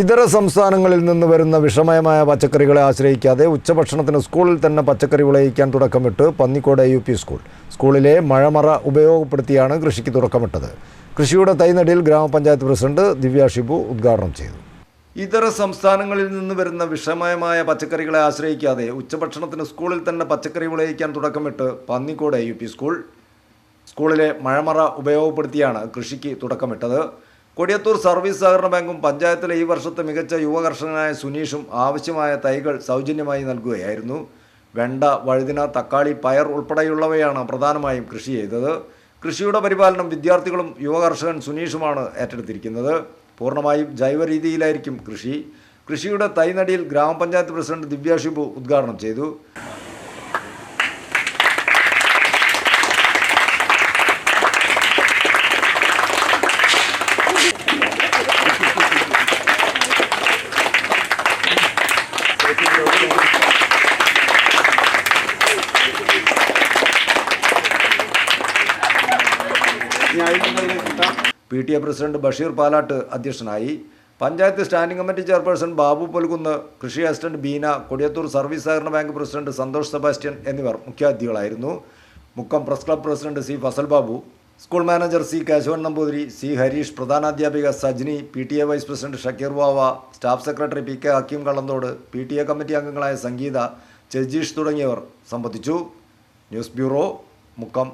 ഇതര സംസ്ഥാനങ്ങളിൽ നിന്ന് വരുന്ന വിഷമയമായ പച്ചക്കറികളെ ആശ്രയിക്കാതെ ഉച്ചഭക്ഷണത്തിന് സ്കൂളിൽ തന്നെ പച്ചക്കറി വിളയിക്കാൻ തുടക്കമിട്ട് പന്നിക്കോട് യു പി സ്കൂൾ. സ്കൂളിലെ മഴമറ ഉപയോഗപ്പെടുത്തിയാണ് കൃഷിക്ക് തുടക്കമിട്ടത്. കൃഷിയുടെ തൈനടിയിൽ ഗ്രാമപഞ്ചായത്ത് പ്രസിഡന്റ് ദിവ്യ ഷിബു ഉദ്ഘാടനം ചെയ്തു. ഇതര സംസ്ഥാനങ്ങളിൽ നിന്ന് വരുന്ന വിഷമയമായ പച്ചക്കറികളെ ആശ്രയിക്കാതെ ഉച്ചഭക്ഷണത്തിന് സ്കൂളിൽ തന്നെ പച്ചക്കറി വിളയിക്കാൻ തുടക്കമിട്ട് പന്നിക്കോട് യു സ്കൂൾ. സ്കൂളിലെ മഴമറ ഉപയോഗപ്പെടുത്തിയാണ് കൃഷിക്ക് തുടക്കമിട്ടത്. കൊടിയത്തൂർ സർവീസ് സഹകരണ ബാങ്കും പഞ്ചായത്തിലെ ഈ വർഷത്തെ മികച്ച യുവകർഷകനായ സുനീഷും ആവശ്യമായ തൈകൾ സൗജന്യമായി നൽകുകയായിരുന്നു. വെണ്ട വഴുതിന തക്കാളി പയർ ഉൾപ്പെടെയുള്ളവയാണ് പ്രധാനമായും കൃഷി ചെയ്തത്. കൃഷിയുടെ പരിപാലനം വിദ്യാർത്ഥികളും യുവകർഷകൻ സുനീഷുമാണ് ഏറ്റെടുത്തിരിക്കുന്നത്. പൂർണമായും ജൈവ രീതിയിലായിരിക്കും കൃഷി. കൃഷിയുടെ തൈനടിയിൽ ഗ്രാമപഞ്ചായത്ത് പ്രസിഡന്റ് ദിവ്യ ഷിബു ഉദ്ഘാടനം ചെയ്തു. P T A president Basheer Palatt അധ്യക്ഷനായി. Panchayat standing committee chairperson Babu Polkunnu കൃഷി അസിസ്റ്റന്റ് ബീന കൊടിയത്തൂർ സർവീസ് സഹകരണ ബാങ്ക് പ്രസിഡന്റ് സന്തോഷ് സെബാസ്റ്റ്യൻ എന്നിവർ മുഖ്യാതിഥികളായിരുന്നു. Mukkam press club president C Fazal Babu school manager C Keshavan Namboothiri C Harish പ്രധാനാധ്യാപിക Sajni P T A vice president Shakkeer Vava staff secretary P K Hakeem Kallanthode P T A committee അംഗങ്ങളായ സംഗീത ചെജീഷ് തുടങ്ങിയവർ സംബന്ധിച്ചു. News bureau Mukkam.